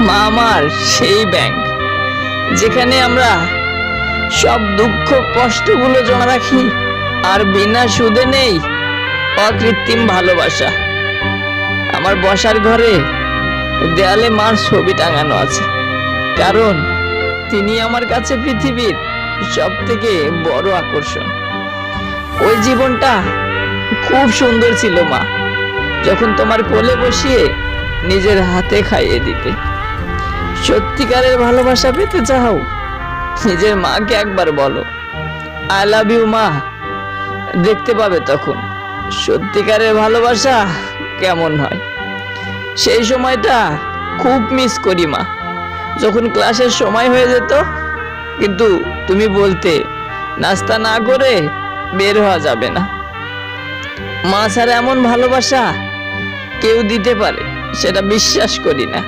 মা আমার, সেই ব্যাংক যেখানে আমরা সব দুঃখ কষ্টগুলো জমা রাখি আর বিনা সুদে নেই অকৃত্রিম ভালোবাসা। আমার বসার ঘরে দেয়ালে মার ছবি টাঙানো আছে, কারণ তিনি আমার কাছে পৃথিবীর সব থেকে বড় আকর্ষণ। ওই জীবনটা খুব সুন্দর ছিল মা, যখন তোমার কোলে বসিয়ে নিজের হাতে খাইয়ে দিতে। সত্যিকারের ভালোবাসা পেতে চাও, নিজের মাকে একবার বলো। আই লাভ ইউ মা। দেখতে পাবে তখন সত্যিকারের ভালোবাসা কেমন হয়। সেই সময়টা খুব মিস করি, মা। যখন ক্লাসের সময় হয়ে যেত, কিন্তু তুমি বলতে নাস্তা না করে বের হওয়া যাবে না। মা ছাড়া এমন ভালোবাসা কেউ দিতে পারে, সেটা বিশ্বাস করি না।